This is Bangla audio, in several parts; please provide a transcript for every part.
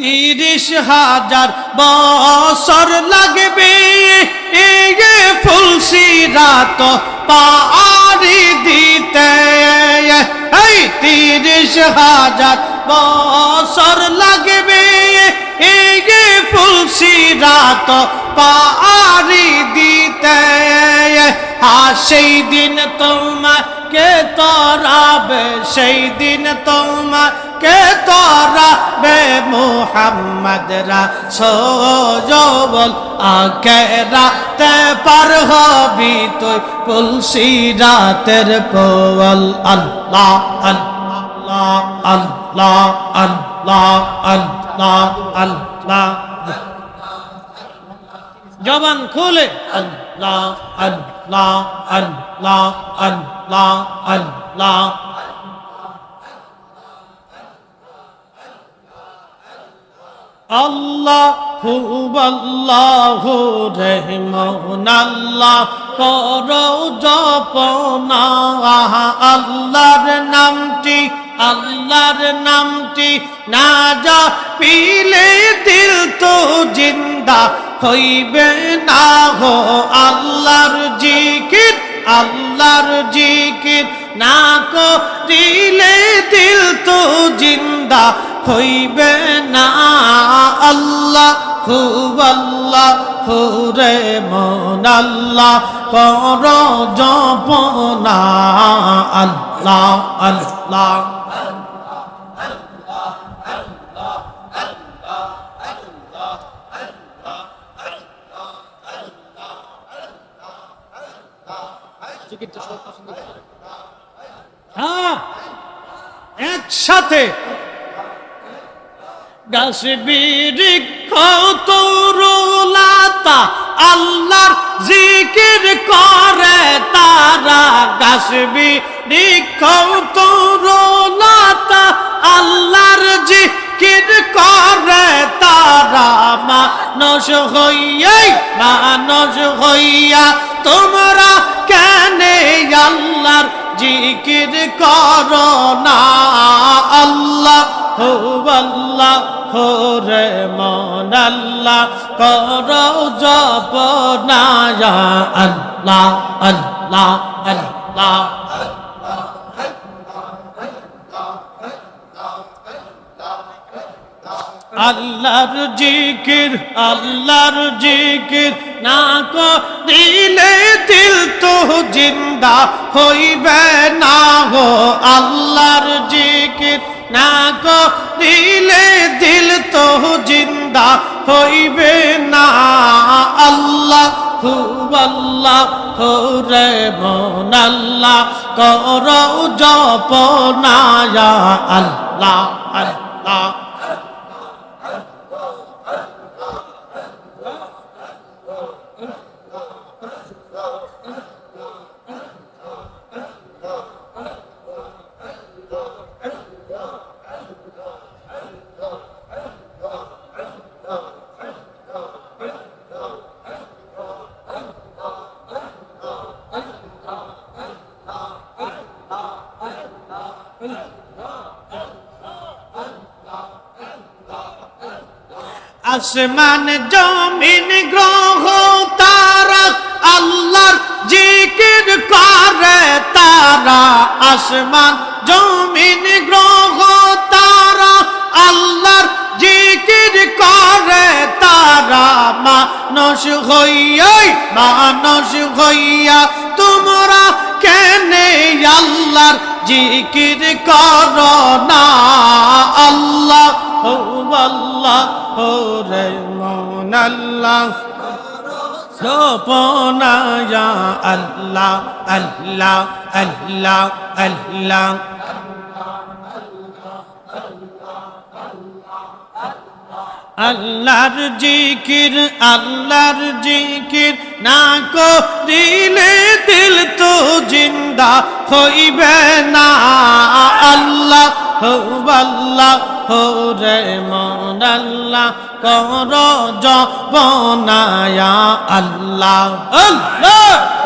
তিরিশ হাজার বছর লাগবে। এই ফুলসি রাত পারি দিতে। এই তিরিশ হাজার বছর লাগবে। এই ফুলসি রাত পারি দিতে। আর সেই দিন তোমাকে তরাবে, সেই দিন তোমাকে তরাবে মোহাম্মদ রাসূল আখেরাতে পার হবি তুই তুলসি রাতের কোল আল্লাহ আল্লাহ আল্লাহ আল্লাহ আল্লাহ আল্লাহ। জবান খুলে। আল্লাহ আল্লাহ আল্লাহ রহমান আল্লাহ করো জপনা। আল্লাহর নামটি আল্লাহর নামটি, না যা পিলে দিল তো জিন্দা। হইবে না হো আল্লাহর জিকির আল্লাহর জিকির না করিলে দিল তো জিন্দা হইবে না। আল্লাহ খুব আল্লাহ হুরে মন আল্লাহ কর জপনা আল্লাহ আল্লাহ। হ্যাঁ একসাথে। গাছ বৃক্ষ তরুলাতা আল্লাহর জিকির করে তারা। গাছ বৃক্ষ তরুলাতা আল্লাহর জিকির করে তারা। মানুষ হইয়াই মানুষ হইয়া তোমরা কেন আল্লাহর জিকির করো না আল্লাহ, হো আল্লাহ, হো রে মন আল্লাহ, করো জপ না আল্লাহ আল্লাহ আল্লাহ। আল্লাহর জিকির আল্লাহর জিকির। না দিলে দিল তো জিন্দা হইবে না হো আল্লাহর জিকির। না দিলে দিল তো জিন্দা হইবে না। আল্লাহ খুব আল্লাহ রে মন আল্লাহ, কর জপ না আল্লাহ আল্লাহ। আসমান জমিন গ্রহ তারা আল্লাহর জিকির করে তারা। আসমান জমিন গ্রহ তারা আল্লাহর জিকির করে তারা। মানুষ হইয়াই, মানুষ হইয়া তোমরা কেনে আল্লাহর জিকির কর না? আল্লাহ আল্লাহ। হো রে মন আল্লাহ সোপনায়া আল্লাহ আল্লাহ আল্লাহ আল্লাহ। আল্লাহর জিকির আল্লাহর জিকির না করিলে দিল তো জিন্দা হইবে না। আল্লাহ হো আল্লাহ হো রে মন আল্লাহ, কর জপনায়া আল্লাহ। আল্লাহ!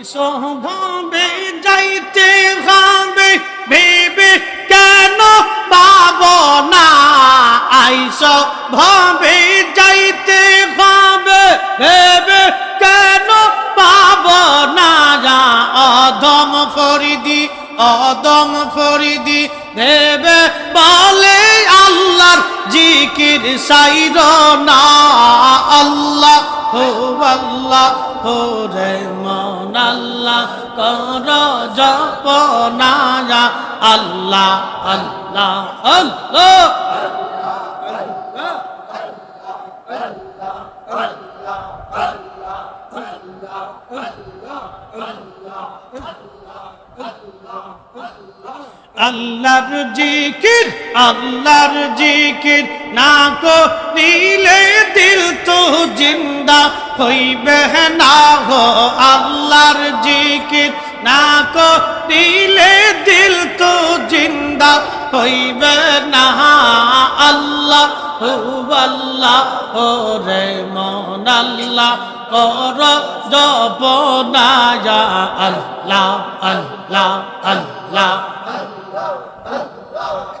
আইসো ভাবে যাইতে হবে। ভেবে কেন পাব না? আইসো ভাবে যাইতে হবে। ভেবে কেন পাব না? যা অদম ফরিদি অদম ফরিদি। ভেবে বলে আল্লাহর জিকির সাইর না। আল্লাহ হো আল্লাহ হো রে মন আল্লাহ, কর জপ না যা আল্লাহ আল্লাহ আল্লাহ। আল্লাহর জিকির আল্লাহর জিকির, না করিলে দিল তো জিন্দা হইবে না হো আল্লাহর জিকির না করিলে দিল তো জিন্দা। হইবে না আল্লাহ আল্লাহ ও রে মন আল্লাহ কর জপ না যা আল্লাহ আল্লাহ আল্লাহ। Allah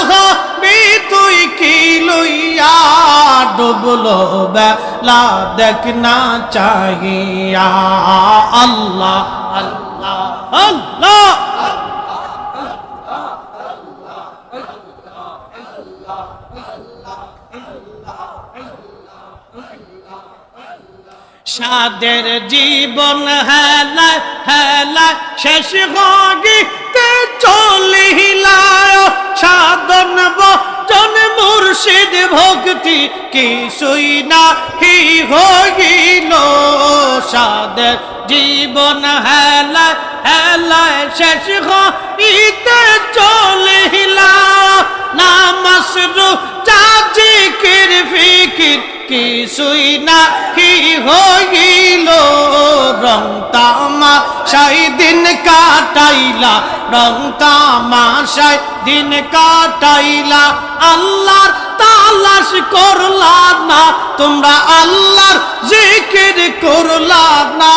হবি তুই কি লইয়া? ডুবলো বেলা দেখনা চাহিয়া। আল্লাহ আল্লাহ আল্লাহ। সাদের জীবন হেলায় হেলায় শেষ গিতে চলিলায়। সাধন বচন মুর্শিদ ভক্তি কিছুই না কি হইল। সাদের জীবন হেলায় হেলায় শেষ গিতে চলিলায়। নামাস রু চাচি কির ফিকির কিছুই না কি হইল। রং তামা সাই দিন কাটাইলা, রং তামা সাই দিন কাটাইলা। আল্লাহর তালাশ করলা না, তোমরা আল্লাহর জিকির করলা না।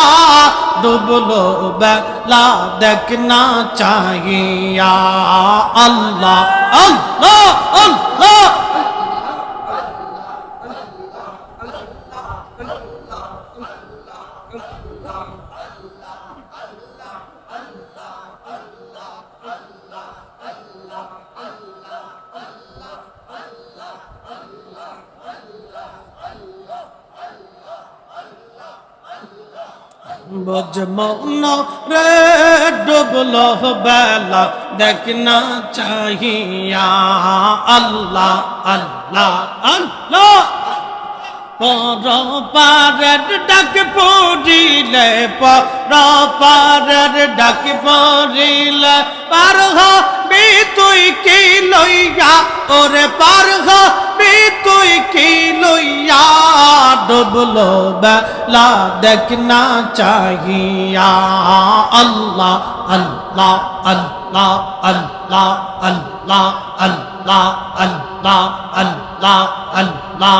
ডুবলো বেলা দেখনা চাহিয়া, আল্লাহ আল্লাহ আল্লাহ। বজমন রে ডুবল বেলা দেখ না চাহিয়া। আল্লাহ আল্লাহ আল্লাহ। পর পারের ডাক পড়িলে পর পারের ডাক পড়িলে পার হবি তুই কি লইয়া? ওরে পার হবি তুই কি লইয়া? ডুবলো বেলা দেখনা চাহিয়া। আল্লাহ আল্লাহ আল্লাহ আল্লাহ আল্লাহ আল্লাহ আল্লাহ আল্লাহ আল্লাহ।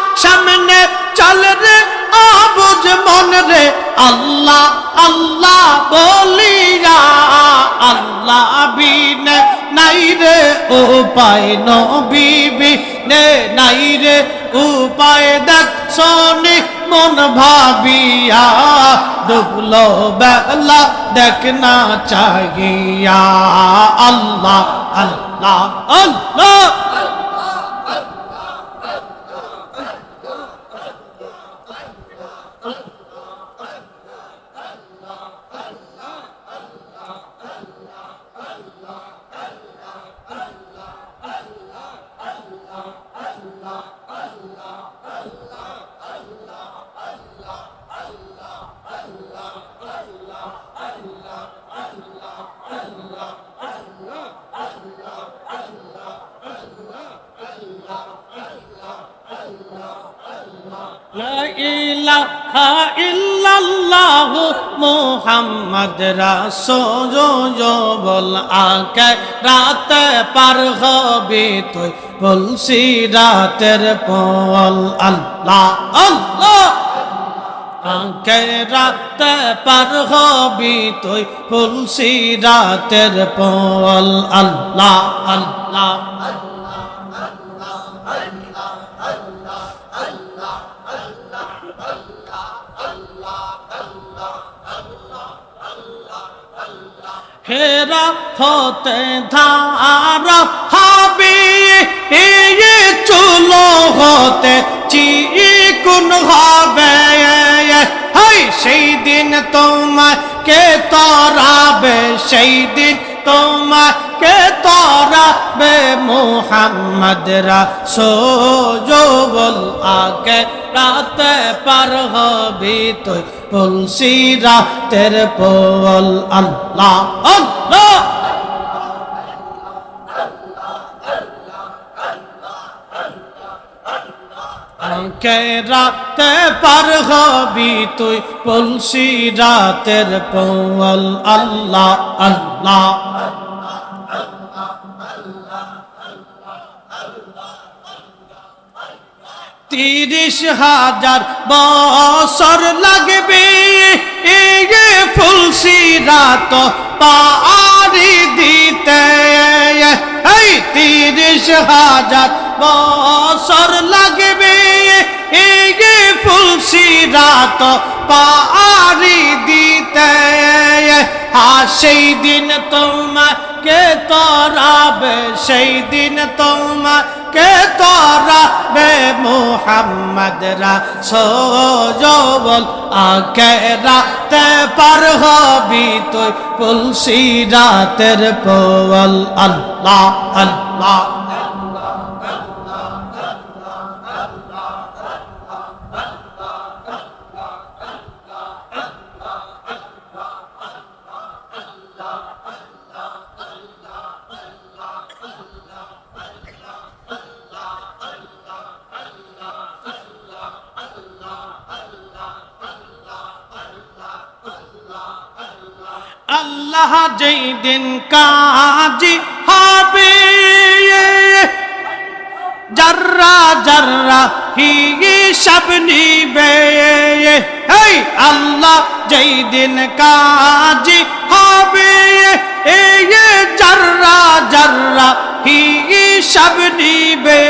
সামনে চল আল্লাহ আল্লাহ বলিয়া আল্লাহ বিনে নাই রে, উপায় নবীবি নে নাই রে। উপায় দেখ শোনে মন ভাবিয়া ডুবলো বেলা দেখ না চাহিয়া। আল্লাহ আল্লাহ আল্লাহ। ইল্লাল্লাহ মুহাম্মদ রাসূল আকে রাতে পার হবে তুই বলছি রাতের পল আল্লাহ আল্লাহ। আকে রাতে পার হবি তুই বলছি রাতের পল আল্লাহ আল্লাহ আল্লাহ। হেরা হতে ধারা হবে এ চুলো হতে চিকুন হবে। হাই, সেই দিন তোমাকে তরাবে, সেই দিন তোমাকে তরাবে মোহাম্মদ রাসূল আগে রাতে পার হবি তুই তুলসি রাতের পোল। আল্লাহ আল্লাহ কে রাতে পার হবি তুই তুলসি রাতের পোল। আল্লাহ আল্লাহ। তিরিশ হাজার বছর লাগবে। এই ফুলসি রাত পারি দিতে। এই তিরিশ হাজার বছর লাগবে। এই ফুলসি রাত পারি দিতে। আর সেই দিন তোমাকে তরাবে, সেই দিন তোমাকে তরাবে মোহাম্মদ রাসূল আগে রাতে পার হবি তুই তুলসি রাতের পোল আল্লাহ আল্লাহ। আল্লাহ যেই দিন কাজি হবে। জর্রা জর্রা হিসাব নিবে। হেই, আল্লাহ যেই দিন কাজি হবে। এ জর্রা জর্রা হিসাব নিবে।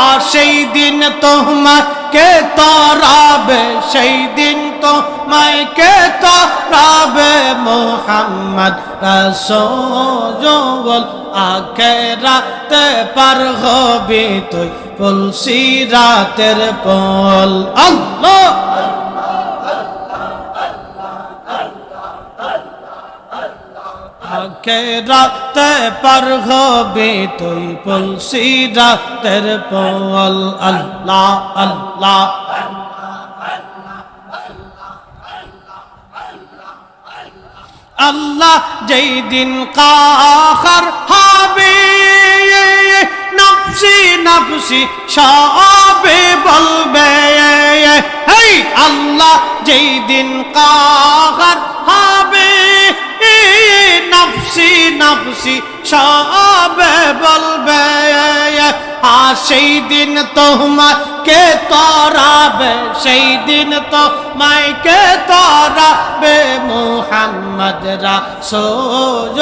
আর সেই দিন তোমাকে তরাবে, সেই দিন তোমাকে তরাবে মোহাম্মদ রসোল আখে রাতে পার হবি তুই তুলসি রাতের পল। আল্লাহ! আখে রাতে পার হবি তুই তুলসি রাতের পল। আল্লাহ আল্লাহ! আল্লাহ যেই দিন কাহার হবে, নফসি নফসি সবে বলবে। হেই, আল্লাহ যেই দিন কাহার হবে, নফসি নফসি সবে বলবে। আ সেই দিন তোমার কে তরাবে সেই দিন তো মাইকে তরাবে মোহাম্মদ রাসূল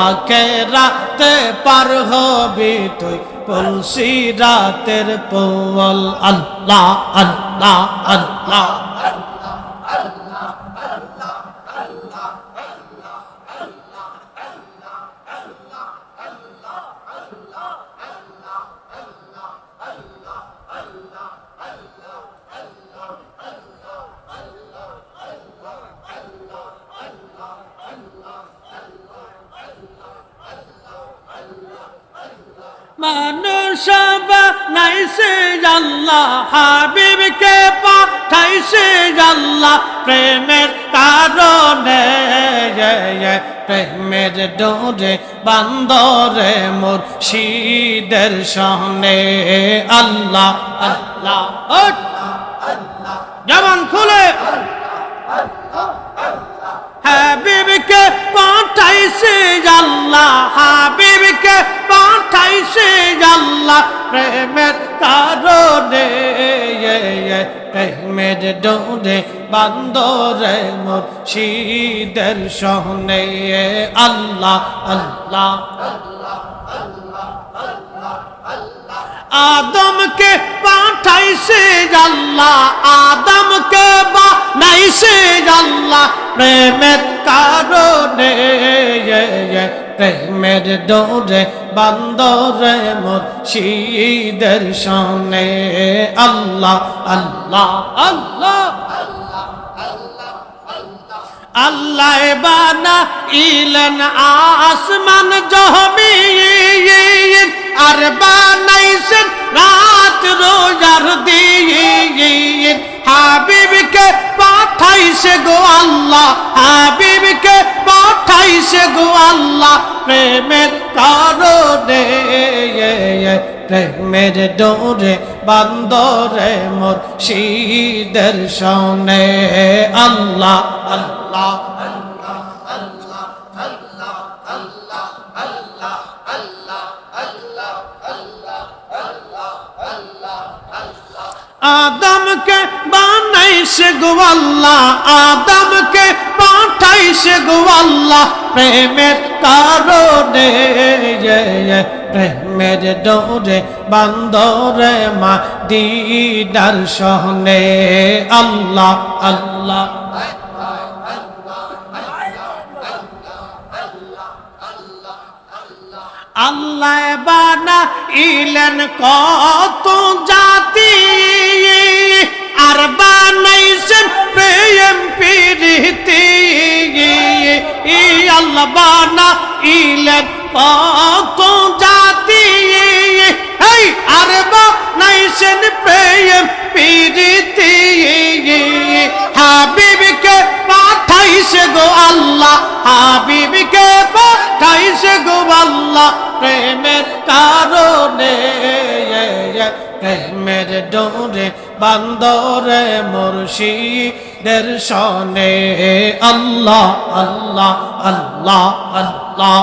আকে রাতে পার হবি তুই পলসি রাতের পোল আল্লাহ আল্লাহ আল্লাহ নাইছে আল্লাহ হাবিবকে পাঠাইছে আল্লাহ প্রেমের কারণে প্রেমের ডোরে, বান্দরে মোর শীদের সহনে আল্লাহ আল্লাহ যেমন খুলে হাবিবকে পাঠাইছে আল্লাহ হাবিবকে পাঠাইছে আল্লাহ প্রেমের কারণে প্রেমের ডোরে বান্দরে মুর্শিদের সহনে আল্লাহ আল্লাহ আদমকে পাঠাইছে আল্লাহ আদমকে বানাইছে আল্লাহ প্রেমের কারণে প্রেমের ডোরে বান্দরে মুর্শিদের সনে আল্লাহ আল্লাহ আল্লাহ আল্লাহ বানা ইলেন আসমান জহমিন আর বানাইছেন রাত রোজার দিন হাবিবকে পাঠাইছে গো আল্লাহ হাবিবকে পাঠাইছে গো আল্লাহ প্রেমের কারণে প্রেমের ডোরে বান্দরে মোর শীদের সনে আল্লাহ আল্লাহ আদমকে বানাইছে গো আদমকে পাঠাইছে গো আল্লাহ প্রেমের কারণে প্রেমের ডোরে বান্দরে মা দিদার সহনে আল্লাহ আল্লাহ আল্লাহ বানা ইলেন কত জাতি আর বানাইছেন প্রেম প্রীতি জাতি। এই আর বানাইছেন প্রেম প্রীতি হাবিবকে পাঠাইছে গো আল্লাহ, হাবিবকে পাঠাইছে গো আল্লাহ, প্রেমের কারণে। রে প্রেমের ডোরে বান্দরে মুর্শিদের সনে আল্লাহ আল্লাহ আল্লাহ আল্লাহ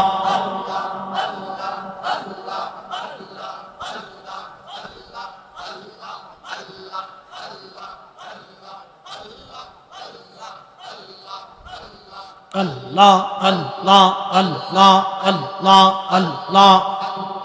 Allah, Allah, Allah, Allah, Allah, Allah.